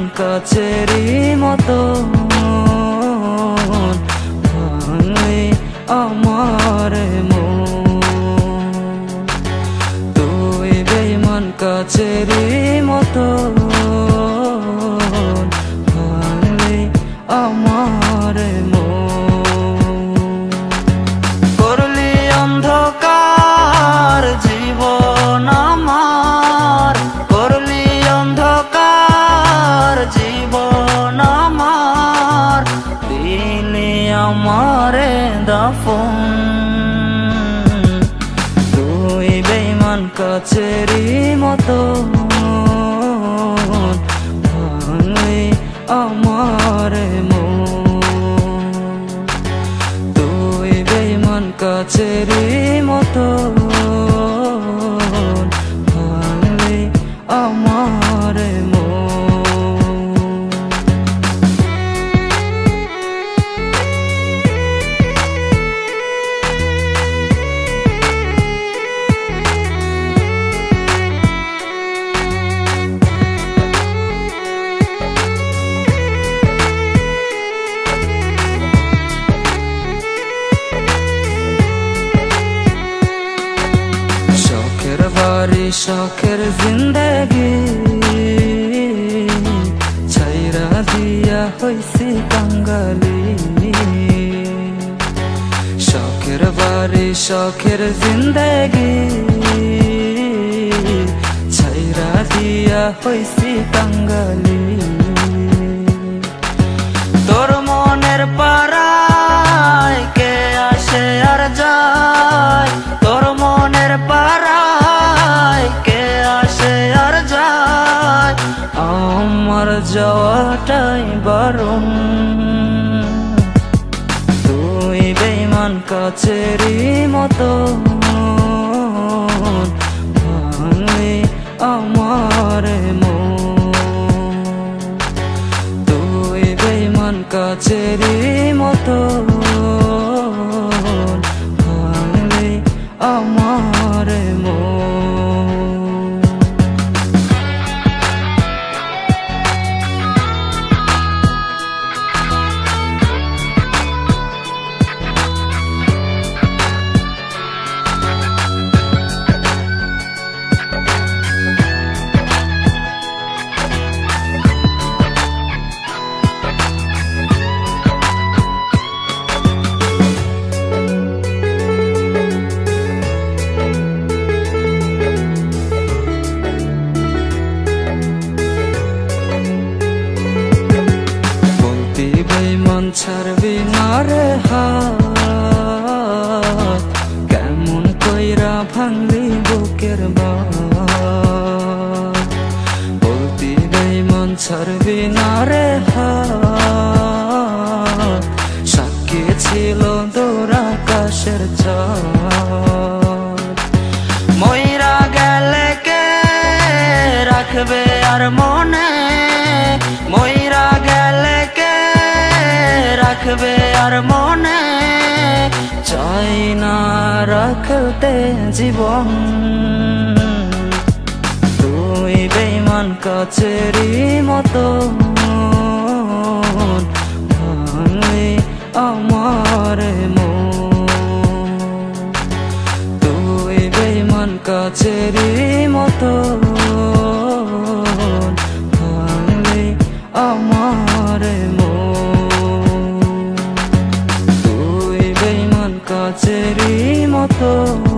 কাছেরই মতো। মত আমার মন। তুই বেমান কাছেরই মতো। বেমান কাছেরই মতো আমার মন। তুই বেমান কাছেরই শখের শখের জিন্দগি ছাইরা দিয়া হইছি কাঙ্গালি শখের বাড়ি, শখের জিন্দগি ছাইরা দিয়া হইছি কাঙ্গালি তোর আমার যাওয়াটাই বারণ। তুই বেমান কাছেরই মতো আমার মন। তুই বেমান কাছেরই মতো আমার মন। ছাড়বি না রে হাত। কেমন কইরা ভাঙলি বুকের বলতি বেমন ছাড়বি না রে হাত। সাক্ষী ছিল দৌড় আকাশের চাঁদ ময়রা গেলে কে রাখবে আর মনে রাখবে আর মনে চাই না রাখতে জীবন। তুই বেমান কাছেরই মতো। আমার তুই বেমান কাছেরই মতো। আমার মন। মতো